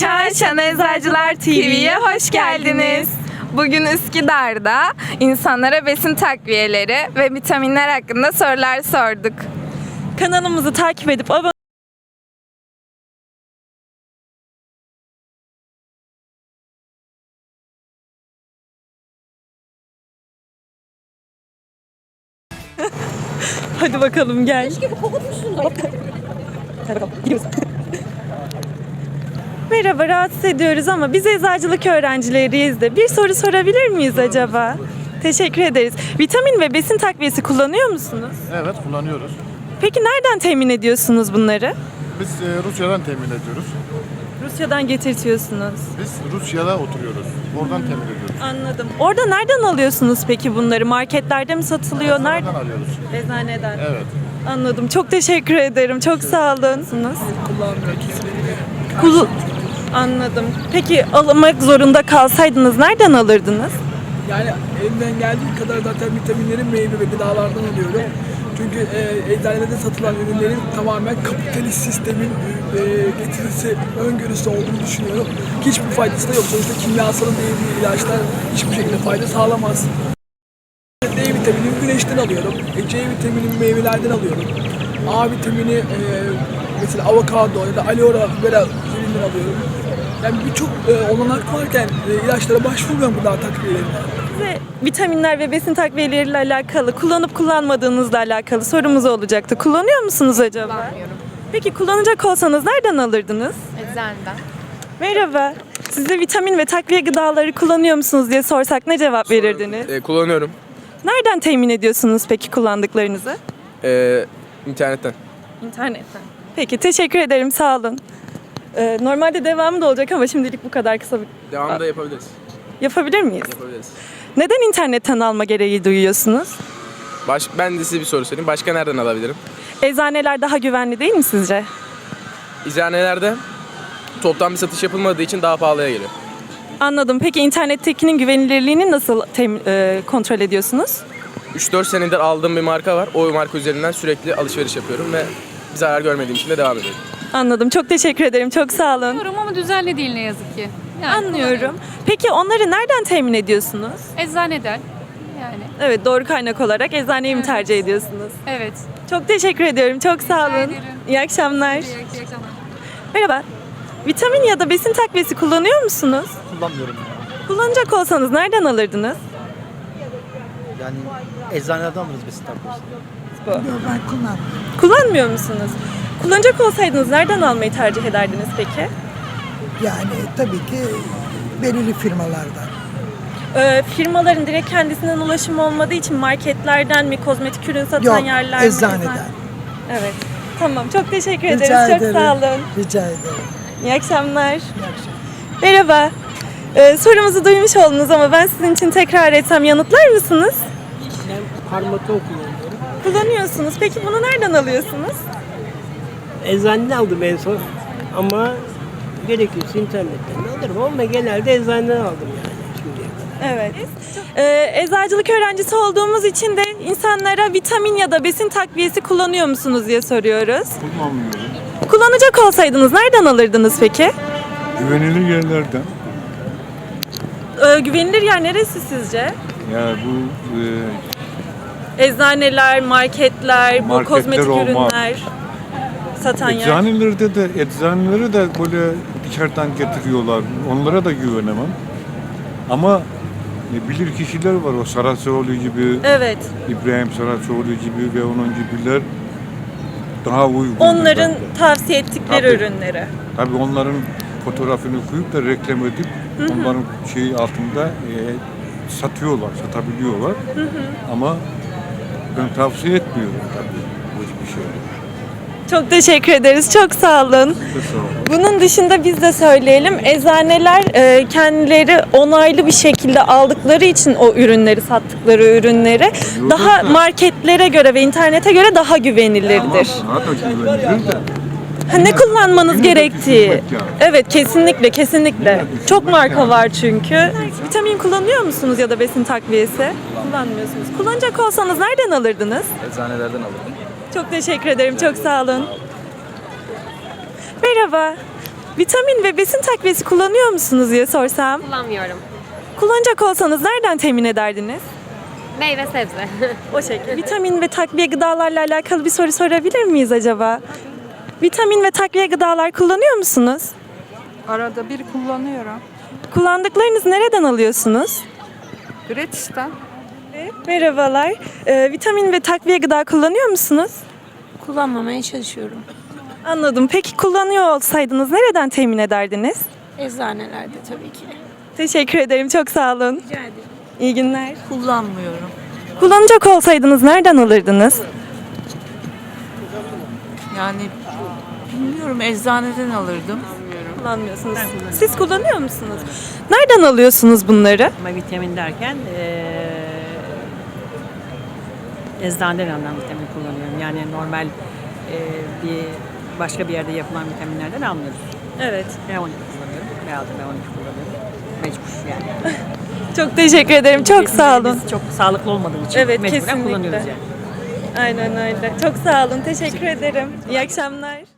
Çarşan Eczacılar TV'ye hoş geldiniz. Bugün Üsküdar'da insanlara besin takviyeleri ve vitaminler hakkında sorular sorduk. Kanalımızı takip edip abone Hadi bakalım gel. Hadi bakalım, gidiyoruz. Merhaba, rahatsız ediyoruz ama biz eczacılık öğrencileriyiz de bir soru sorabilir miyiz acaba? Teşekkür ederiz. Vitamin ve besin takviyesi kullanıyor musunuz? Evet kullanıyoruz. Peki nereden temin ediyorsunuz bunları? Biz e, Rusya'dan temin ediyoruz. Rusya'dan getirtiyorsunuz. Biz Rusya'da oturuyoruz. Oradan temin ediyoruz. Anladım. Orada nereden alıyorsunuz peki bunları? Marketlerde mi satılıyor? Nerede? Oradan alıyoruz. Eczaneden. Evet. Anladım. Çok teşekkür ederim. Çok sağ olun. Kul- Anladım. Peki almak zorunda kalsaydınız nereden alırdınız? Yani elimden geldiği kadar zaten vitaminleri meyve ve gıdalardan alıyorum. Çünkü e, eczanelerde satılan ürünlerin tamamen kapitalist sistemin e, getirisi, öngörüsü olduğunu düşünüyorum. Hiçbir faydası da yok. Sonuçta kimyasalın değdiği ilaçlar hiçbir şekilde fayda sağlamaz. D vitaminini güneşten alıyorum. E, C vitaminini meyvelerden alıyorum. A vitamini e, mesela avokado ya da aloe vera ürününden alıyorum. Yani birçok e, olanak varken e, ilaçlara başvurmuyorum gıda takviyelerine. Size vitaminler ve besin takviyeleriyle alakalı, kullanıp kullanmadığınızla alakalı sorumuz olacaktı. Kullanıyor musunuz acaba? Kullanmıyorum. Peki kullanacak olsanız nereden alırdınız? Eczaneden. Merhaba. Size vitamin ve takviye gıdaları kullanıyor musunuz diye sorsak ne cevap verirdiniz? E, kullanıyorum. Nereden temin ediyorsunuz peki kullandıklarınızı? E, internetten. İnternetten. Peki teşekkür ederim sağ olun. Ee, normalde devamı da olacak ama şimdilik bu kadar kısa bir... Devamını da yapabiliriz. Yapabilir miyiz? Yapabiliriz. Neden internetten alma gereği duyuyorsunuz? Baş, ben de size bir soru sorayım. Başka nereden alabilirim? Eczaneler daha güvenli değil mi sizce? İzhanelerde toptan bir satış yapılmadığı için daha pahalıya geliyor. Anladım. Peki internettekinin güvenilirliğini nasıl tem- e, kontrol ediyorsunuz? 3-4 senedir aldığım bir marka var. O marka üzerinden sürekli alışveriş yapıyorum ve bir zarar görmediğim için de devam ediyorum. Anladım. Çok teşekkür ederim. Çok sağ olun. Anlıyorum ama düzenli değil ne yazık ki. Yani Anlıyorum. Peki onları nereden temin ediyorsunuz? Eczaneden. Yani Evet doğru kaynak olarak eczaneyi mi Evet. tercih ediyorsunuz? evet. Çok teşekkür ediyorum. Çok sağ olun. ederim. İyi akşamlar. İyi, iyi akşamlar. Merhaba. Vitamin ya da besin takviyesi kullanıyor musunuz? kullanmıyorum. Kullanacak olsanız nereden alırdınız? Yani eczanelerden alırız besin takviyesi. Kullanmıyor musunuz? Kullanacak olsaydınız nereden almayı tercih ederdiniz peki? Yani tabii ki belirli firmalardan. Ee, firmaların direkt kendisinden ulaşım olmadığı için marketlerden mi, kozmetik ürün satan Yok, yerler mi? eczaneden. Evet. Tamam. Çok teşekkür Rica ederiz. Çok ederim. sağ olun. Rica ederim. İyi akşamlar. İyi akşamlar. Merhaba. Ee, sorumuzu duymuş oldunuz ama ben sizin için tekrar etsem yanıtlar mısınız? Ben parmaton kullanıyorum. Kullanıyorsunuz. Peki bunu nereden alıyorsunuz? Eczaneden aldım en son ama gerekirse internetten de alırım ama genelde eczaneden aldım yani şimdiye kadar. Evet. Ee, eczacılık öğrencisi olduğumuz için de insanlara vitamin ya da besin takviyesi kullanıyor musunuz diye soruyoruz. Kullanmıyorum. Kullanacak olsaydınız nereden alırdınız peki? Güvenilir yerlerden. Ee, güvenilir yer neresi sizce? Ya bu e, Eczaneler, marketler, bu Marketler kozmetik olmaz. ürünler satan yer. eczanelerde de eczaneleri de böyle dışarıdan getiriyorlar. Onlara da güvenemem. Ama e, bilir kişiler var o Saraçoğlu gibi, Evet. İbrahim Saraçoğlu gibi ve onun gibiler daha uygun. Onların bence. tavsiye ettikleri Tabii. ürünleri. Tabii onların fotoğrafını koyup da reklam edip onların şeyi altında e, satıyorlar, satabiliyorlar. Ama ben tavsiye etmiyorum tabii bu hiçbir şey. Çok teşekkür ederiz. Çok sağ olun. Çok sağ olun. Bunun dışında biz de söyleyelim. Eczaneler e, kendileri onaylı bir şekilde aldıkları için o ürünleri, sattıkları ürünleri daha marketlere göre ve internete göre daha güvenilirdir. Ha, ne kullanmanız gerektiği. Evet kesinlikle kesinlikle. Çok marka var çünkü. Vitamin kullanıyor musunuz ya da besin takviyesi? Kullanmıyorsunuz. Kullanacak olsanız nereden alırdınız? Eczanelerden alırım. Çok teşekkür ederim. Çok sağ olun. Merhaba. Vitamin ve besin takviyesi kullanıyor musunuz diye sorsam. Kullanmıyorum. Kullanacak olsanız nereden temin ederdiniz? Meyve sebze. O şekilde. Vitamin ve takviye gıdalarla alakalı bir soru sorabilir miyiz acaba? Vitamin ve takviye gıdalar kullanıyor musunuz? Arada bir kullanıyorum. Kullandıklarınızı nereden alıyorsunuz? Gratis'ten. Merhabalar. Ee, vitamin ve takviye gıda kullanıyor musunuz? Kullanmamaya çalışıyorum. Anladım. Peki kullanıyor olsaydınız nereden temin ederdiniz? Eczanelerde tabii ki. Teşekkür ederim. Çok sağ olun. Rica ederim. İyi günler. Kullanmıyorum. Kullanacak olsaydınız nereden alırdınız? Yani bilmiyorum eczaneden alırdım. Kullanmıyorsunuz. Siz kullanıyor musunuz? Nereden alıyorsunuz bunları? Ama vitamin derken eee eczaneden alınan vitamin kullanıyorum. Yani normal eee, bir başka bir yerde yapılan vitaminlerden almıyoruz. Evet. B12 kullanıyorum. B6, B12 kullanıyorum. Mecbur yani. Çok teşekkür ederim. Çok sağ olun. Çok sağlıklı olmadığı için Evet, mecburen kesinlikle. kullanıyoruz yani. Aynen öyle. Çok sağ olun. Teşekkür ederim. İyi akşamlar.